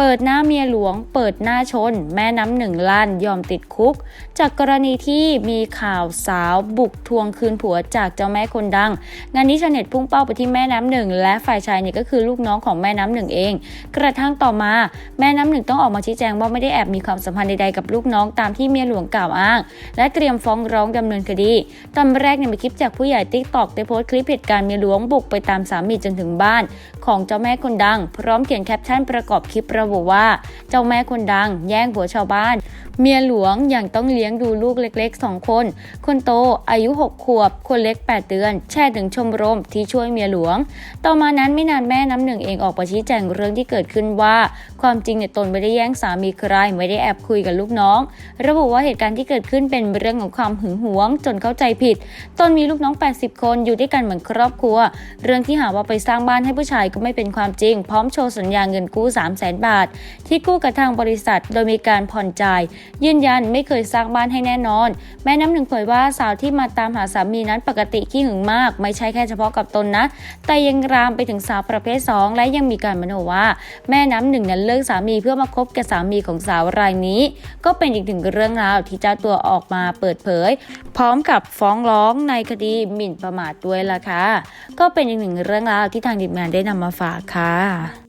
เปิดหน้าเมียหลวง เปิดหน้าชน แม่น้ำหนึ่งล้านยอมติดคุก จากกรณีที่มีข่าวสาวบุกทวงคืนผัวจากเจ้าแม่คนดัง งานนี้ชาวเน็ตพุ่งเป้าไปที่แม่น้ำหนึ่งและฝ่ายชายเนี่ยก็คือลูกน้องของแม่น้ำหนึ่งเอง กระทั่งต่อมาแม่น้ำหนึ่งต้องออกมาชี้แจงว่าไม่ได้แอบมีความสัมพันธ์ใดๆกับลูกน้องตามที่เมียหลวงกล่าวอ้าง และเตรียมฟ้องร้องดำเนินคดี ตอนแรกเนี่ยมีคลิปจากผู้ใหญ่ติ๊กตอกได้โพสต์คลิปเหตุการณ์เมียหลวงบุกไปตามสามีจนถึงบ้าน ของเจ้าแม่คนดัง พร้อมเขียนแคปชั่นประกอบคลิประบุว่า เจ้าแม่คนดัง แย่งผัวชาวบ้าน เมียหลวงย่างต้องเลี้ยงดูลูกเล็ก ๆ 2 คน คนโตอายุ 6 ขวบ คนเล็ก 8 เดือน แช่ถึงชมรมที่ช่วยเมียหลวง ต่อมานั้นไม่นานแม่น้ำหนึ่งเองออกมาชี้แจงเรื่องที่เกิดขึ้นว่า ความจริงเนี่ยตนไม่ได้แย่งสามีใครไม่ได้แอบคุยกับลูกน้อง ระบุว่าเหตุการณ์ที่เกิดขึ้นเป็นเรื่องของความหึงหวง จนเข้าใจผิด ตนมีลูกน้อง 80 คนอยู่ด้วยกันเหมือนครอบครัว เรื่องที่หาว่าไปสร้างบ้านให้ผู้ชายก็ไม่เป็นความจริง พร้อมโชว์สัญญาเงินกู้ 3 0 0 0 0 0 บาท ที่กู้กับทางบริษัท โดยมีการผ่อนจ่ายยืนยันไม่เคยสร้างบ้านให้แน่นอน แม่น้ำหนึ่งเผยว่าสาวที่มาตามหาสามีนั้นปกติขี้หึงมาก ไม่ใช่แค่เฉพาะกับตนนะ แต่ยังรามไปถึงสาวประเภท 2 และยังมีการมโนว่า แม่น้ำหนึ่งนั้นเลิกสามีเพื่อมาคบกับสามีของสาวรายนี้ ก็เป็นอีกหนึ่งเรื่องราวที่เจ้าตัวออกมาเปิดเผย พร้อมกับฟ้องร้องในคดีหมิ่นประมาทด้วยล่ะค่ะก็เป็นอีกหนึ่งเรื่องราวที่ทางทีมงานได้นำมาฝากค่ะ